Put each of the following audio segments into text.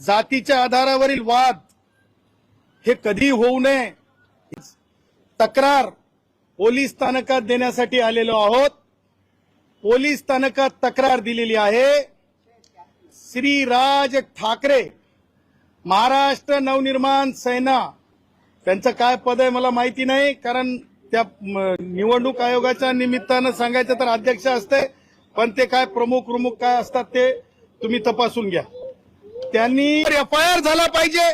जातीच्या आधारावरील वाद हे कधी होऊ नये. तक्रार पोलीस स्थानकात देण्यासाठी आलेलो आहोत. पोलीस स्थानकात तक्रार दिलेली आहे. श्री राज ठाकरे महाराष्ट्र नवनिर्माण सेना. त्यांचं काय पद आहे मला माहिती नाही कारण त्या निवडणूक आयोगाच्या निमित्तानं सांगायचं तर अध्यक्ष असते पण ते काय प्रमुख प्रमुख काय असतात ते तुम्ही तपासून घ्या. त्यांनी एफ आय आर झाला पाहिजे.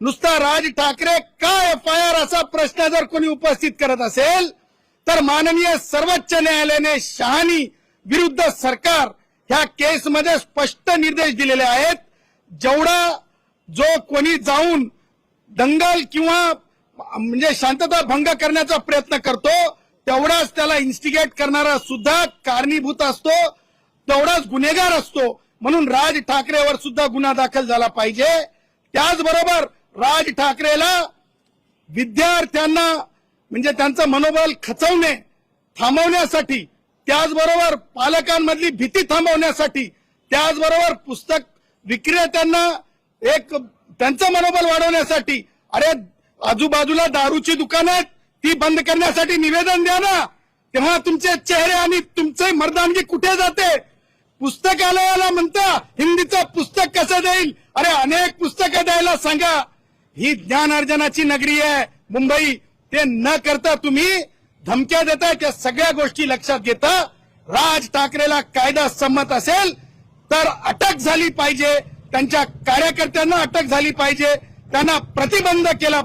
नुसता राज ठाकरे का एफ आय आर असा प्रश्न जर कोणी उपस्थित करत असेल तर माननीय सर्वोच्च न्यायालयाने शहानी विरुद्ध सरकार ह्या केसमध्ये स्पष्ट निर्देश दिलेले आहेत. जेवढा जो कोणी जाऊन दंगल किंवा म्हणजे शांतता भंग करण्याचा प्रयत्न करतो तेवढाच त्याला इन्स्टिगेट करणारा सुद्धा कारणीभूत असतो तेवढाच गुन्हेगार असतो. म्हणून राज ठाकरेवर सुद्धा गुन्हा दाखल झाला पाहिजे. त्याचबरोबर राज ठाकरेला विद्यार्थ्यांना म्हणजे त्यांचं मनोबल खचवणे थांबवण्यासाठी त्याचबरोबर पालकांमधली भीती थांबवण्यासाठी त्याचबरोबर पुस्तक विक्रेत्यांना एक त्यांचं मनोबल वाढवण्यासाठी अरे आजूबाजूला दारूची दुकानं आहेत ती बंद करण्यासाठी निवेदन द्या ना. तेव्हा तुमचे चेहरे आणि तुमचे मर्दानगी कुठे जाते? पुस्तकालयाला म्हणता हिंदीचं पुस्तक कसं देईल? अरे अनेक पुस्तकं द्यायला सांगा. ही ज्ञान अर्जनाची नगरी आहे मुंबई. ते न करता तुम्ही धमक्या देताय त्या सगळ्या गोष्टी लक्षात घेता. राज ठाकरेला कायदा संमत असेल तर अटक झाली पाहिजे. त्यांच्या कार्यकर्त्यांना अटक झाली पाहिजे. त्यांना प्रतिबंध केला